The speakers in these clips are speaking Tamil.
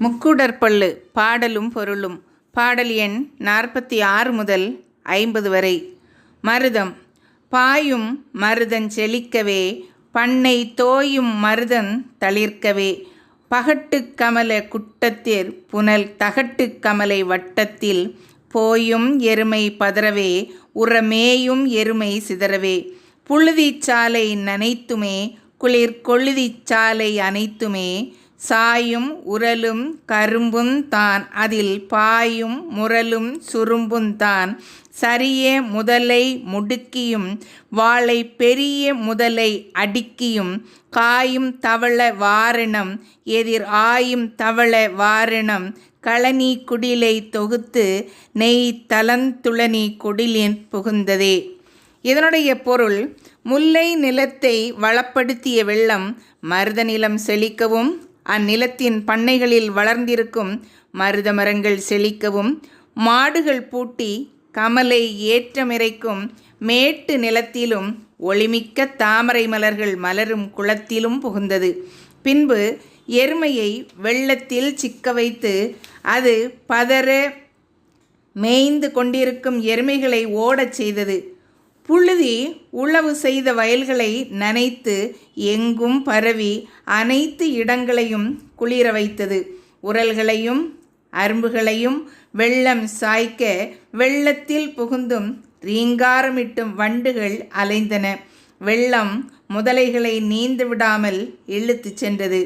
முக்குடற்பள்ளு பாடலும் பொருளும். பாடல் எண் நாற்பத்தி ஆறு முதல் ஐம்பது வரை. மருதம். பாயும் மருதன் செழிக்கவே பண்ணை தோயும் மருதன் தளிர்க்கவே. பகட்டு கமல குட்டத்திற் புனல் தகட்டு கமலை வட்டத்தில் போயும் எருமை பதறவே உரமேயும் எருமை சிதறவே. புழுதிச் சாலை நனைத்துமே குளிர் கொழுதிச் சாலை அனைத்துமே சாயும் உரலும் கரும்பும் தான். அதில் பாயும் முரலும் சுரும்பும் தான். சரிய முதலை முடுக்கியும் வாளை பெரிய முதலை அடுக்கியும் காயும் தவள வாரணம் எதிர் ஆயும் தவள வாரணம் களனி குடிலை தொகுத்து நெய் தலந்துளனி குடிலின் புகுந்ததே. இதனுடைய பொருள் முல்லை நிலத்தை வளப்படுத்திய வெள்ளம் மருத நிலம் செழிக்கவும் அந்நிலத்தின் பண்ணைகளில் வளர்ந்திருக்கும் மருத மரங்கள் செழிக்கவும் மாடுகள் பூட்டி கமலை ஏற்றமிரைக்கும் மேட்டு நிலத்திலும் ஒளிமிக்க தாமரை மலர்கள் மலரும் குளத்திலும் புகுந்தது. பின்பு எருமையை வெள்ளத்தில் சிக்க வைத்து அது பதற மேய்ந்து கொண்டிருக்கும் எருமைகளை ஓடச் செய்தது. புழுதி உழவு செய்த வயல்களை நனைத்து எங்கும் பரவி அனைத்து இடங்களையும் குளிர வைத்தது. உரல்களையும் அரும்புகளையும் வெள்ளம் சாய்க்க வெள்ளத்தில் புகுந்தும் ரீங்காரமிட்டும் வண்டுகள் அலைந்தன. வெள்ளம் முதலைகளை நீந்து விடாமல் இழுத்துச் சென்றது.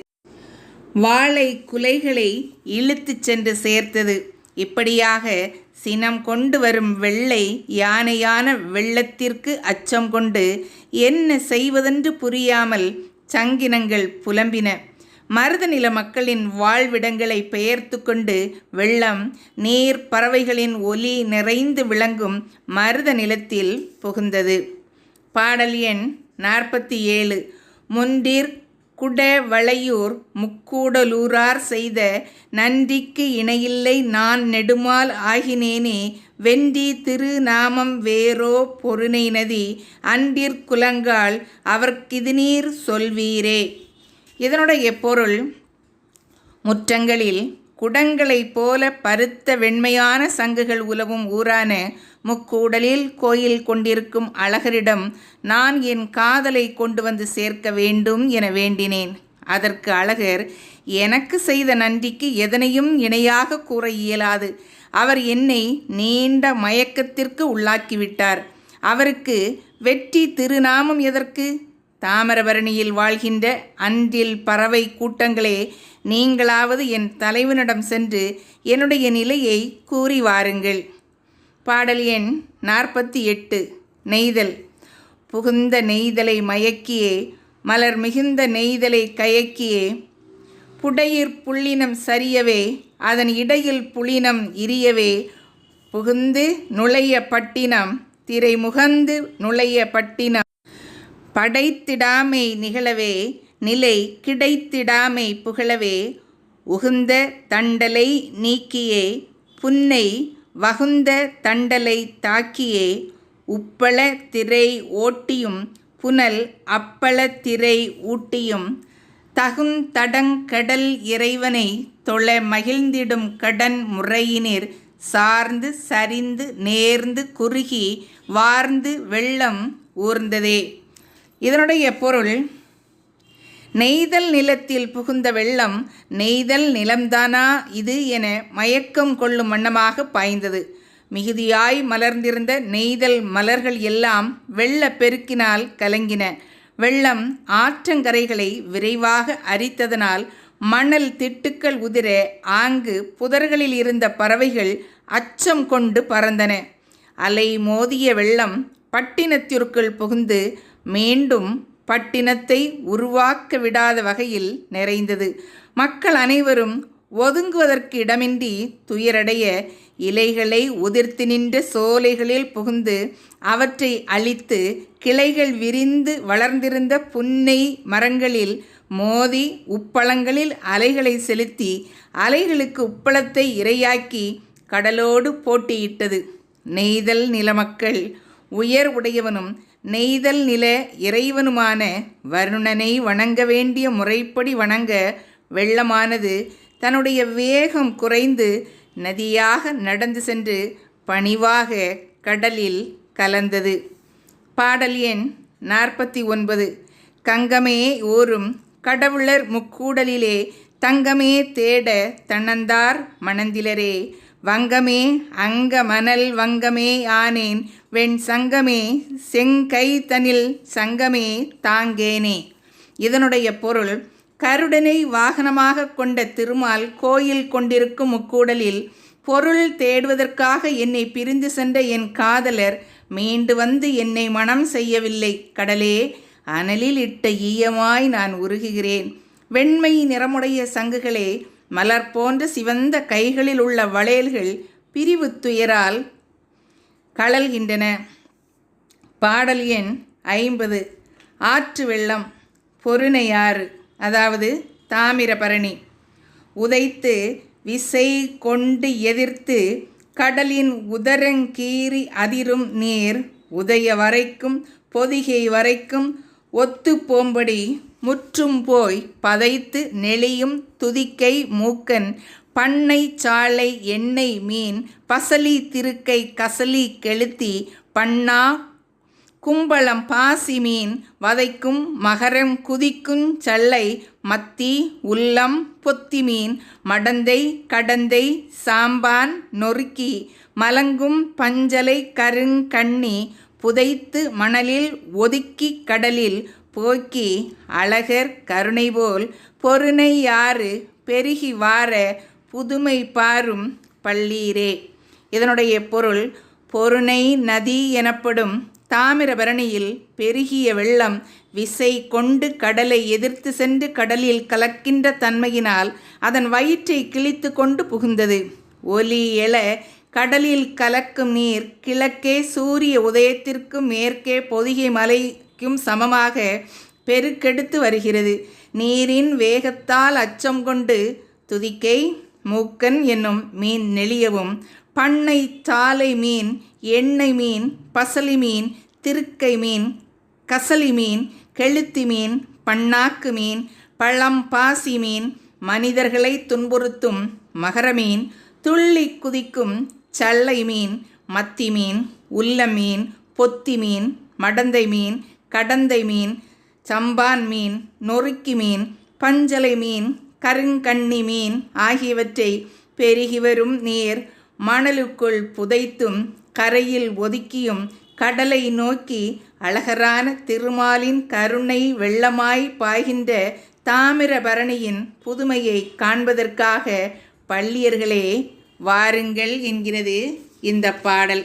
வாழை குலைகளை இழுத்துச் சென்று சேர்த்தது. இப்படியாக சினம் கொண்டு வரும் வெள்ளை யானையான வெள்ளத்திற்கு அச்சம் கொண்டு என்ன செய்வதென்று புரியாமல் சங்கினங்கள் புலம்பின. மருத நில மக்களின் வாழ்விடங்களை பெயர்த்து கொண்டு வெள்ளம் நீர் பறவைகளின் ஒலி நிறைந்து விளங்கும் மருத நிலத்தில் புகுந்தது. பாடல் எண் நாற்பத்தி ஏழு. முன்றிற் குடவளையூர் முக்கூடலூரார் செய்த நன்றிக்கு இணையில்லை நான் நெடுமால் ஆகினேனே. வெண்டி திருநாமம் வேரோ பொருணை நதி அன்றிற்குலங்கால் அவர்க்கிதுநீர் சொல்வீரே. இதனுடைய பொருள் முற்றங்களில் குடங்களைப் போல பருத்த வெண்மையான சங்குகள் உலவும் ஊரான முக்கூடலில் கோயில் கொண்டிருக்கும் அழகரிடம் நான் என் காதலை கொண்டு வந்து சேர்க்க வேண்டும் என வேண்டினேன். அதற்கு அழகர் எனக்கு செய்த நன்றிக்கு எதனையும் இணையாக கூற இயலாது. அவர் என்னை நீண்ட மயக்கத்திற்கு உள்ளாக்கிவிட்டார் அவருக்கு வெற்றி திருநாமம் எதற்கு? தாமிரபரணியில் வாழ்கின்ற அன்றில் பறவை கூட்டங்களே நீங்களாவது என் தலைவனிடம் சென்று என்னுடைய நிலையை கூறி வாருங்கள். பாடல் எண் நாற்பத்தி எட்டு நெய்தல். புகுந்த நெய்தலை மயக்கியே மலர் மிகுந்த நெய்தலை கயக்கியே. புடையிற் புள்ளினம் சரியவே அதன் இடையில் புளினம் இரியவே. புகுந்து நுழைய பட்டினம் திரை முகந்து நுழைய பட்டினம். படைத்திடாமை நிகழவே நிலை கிடைத்திடாமை புகழவே உகுந்த தண்டலை நீக்கியே புன்னை வகுந்த தண்டலை தாக்கியே உப்பள திரை ஓட்டியும் புனல் அப்பள திரை ஊட்டியும் தகுந்தடங்கடல் இறைவனை தொழ மகிழ்ந்திடும் கடன் முறையினிர் சார்ந்து சரிந்து நேர்ந்து குறுகி வார்ந்து வெள்ளம் ஊர்ந்ததே. இதனுடைய பொருள் நெய்தல் நிலத்தில் புகுந்த வெள்ளம் நெய்தல் நிலம்தானா? இது என மயக்கம் கொள்ளும் வண்ணமாக பாய்ந்தது. மிகுதியாய் மலர்ந்திருந்த நெய்தல் மலர்கள் எல்லாம் வெள்ள பெருக்கினால் கலங்கின. வெள்ளம் ஆற்றங்கரைகளை விரைவாக அரித்ததனால் மணல் திட்டுக்கள் உதிர ஆங்கு புதர்களில் இருந்த பறவைகள் அச்சம் கொண்டு பறந்தன. அலை மோதிய வெள்ளம் பட்டினத்திற்குள் புகுந்து மீண்டும் பட்டினத்தை உருவாக்க விடாத வகையில் நிறைந்தது. மக்கள் அனைவரும் ஒதுங்குவதற்கு இடமின்றி துயரடைய இலைகளை உதிர்த்து நின்ற சோலைகளில் புகுந்து அவற்றை அழித்து கிளைகள் விரிந்து வளர்ந்திருந்த புன்னை மரங்களில் மோதி உப்பளங்களில் அலைகளை செலுத்தி அலைகளுக்கு உப்பளத்தை இரையாக்கி கடலோடு போட்டியிட்டது. நெய்தல் நிலமக்கள் உயர் உடையவனும் நெய்தல் நில இறைவனுமான வருணனை வணங்க வேண்டிய முறைப்படி வணங்க வெள்ளமானது தன்னுடைய வேகம் குறைந்து நதியாக நடந்து சென்று பணிவாக கடலில் கலந்தது. பாடல் எண் நாற்பத்தி ஒன்பது. கங்கமே ஓரும் கடவுளர் முக்கூடலிலே தங்கமே தேட தன்னந்தார் மணந்திலரே வங்கமே அங்க மணல் வங்கமே ஆனேன். வெண் சங்கமே செங்கை தனில் சங்கமே தாங்கேனே. இதனுடைய பொருள் கருடனை வாகனமாக கொண்ட திருமால் கோயில் கொண்டிருக்கும் முக்கூடலில் பொருள் தேடுவதற்காக என்னை பிரிந்து சென்ற என் காதலர் மீண்டு வந்து என்னை மனம் செய்யவில்லை. கடலே அனலில் இட்ட ஈயமாய் நான் உருகுகிறேன். வெண்மை நிறமுடைய சங்குகளே மலர் போன்ற சிவந்த கைகளில் உள்ள வளையல்கள் பிரிவு துயரால் கழல்கின்றன. பாடல் எண் ஐம்பது. ஆற்று வெள்ளம் பொருணையாறு அதாவது தாமிரபரணி. உதைத்து விசை கொண்டு எதிர்த்து கடலின் உதரங்கீறி அதிரும் நீர் உதய வரைக்கும் பொதிகை வரைக்கும் ஒத்து போம்படி முற்றும் போய் பதைத்து நெளியும் துதிக்கை மூக்கன் பண்ணை சாலை எண்ணெய் மீன் பசலி திருக்கை கசலி கெளுத்தி பண்ணா கும்பளம் பாசி மீன் வதைக்கும் மகரம் குதிக்கும் சல்லை மத்தி உள்ளம் பொத்தி மீன் மடந்தை கடந்தை சாம்பான் நொறுக்கி மலங்கும் பஞ்சலை கருங்கண்ணி புதைத்து மணலில் ஒதுக்கி கடலில் போக்கி அழகர் கருணை போல் பொருணை யாறு பெருகி வார புதுமை பாரும் பள்ளீரே. இதனுடைய பொருள் பொருணை நதி எனப்படும் தாமிரபரணியில் பெருகிய வெள்ளம் விசை கொண்டு கடலை எதிர்த்து சென்று கடலில் கலக்கின்ற தன்மையினால் அதன் வயிற்றை கிழித்து கொண்டு புகுந்தது. ஒலி எழ கடலில் கலக்கும் நீர் கிழக்கே சூரிய உதயத்திற்கும் மேற்கே பொதிகை மலை மலைக்கும் சமமாக பெருக்கெடுத்து வருகிறது. நீரின் வேகத்தால் அச்சம் கொண்டு துதிக்கை மூக்கன் என்னும் மீன் நெளியவும் பண்ணை சாலை மீன் எண்ணெய் மீன் பசலி மீன் திருக்கை மீன் கசலி மீன் கெளுத்தி மீன் பண்ணாக்கு மீன் பழம் பாசி மீன் மனிதர்களை துன்புறுத்தும் மகர மீன் துள்ளி குதிக்கும் சல்லை மீன் மத்தி மீன் உள்ள மீன் பொத்தி மீன் மடந்தை மீன் கடந்தை மீன் சம்பான் மீன் நொறுக்கி மீன் பஞ்சலை மீன் கருங்கண்ணி மீன் ஆகியவற்றை பெருகி வரும் நீர் மணலுக்குள் புதைத்தும் கரையில் ஒதுக்கியும் கடலை நோக்கி அழகரான திருமாலின் கருணை வெள்ளமாய் பாய்கின்ற தாமிரபரணியின் புதுமையை காண்பதற்காக பள்ளியர்களே வாருங்கள் என்கிறது இந்த பாடல்.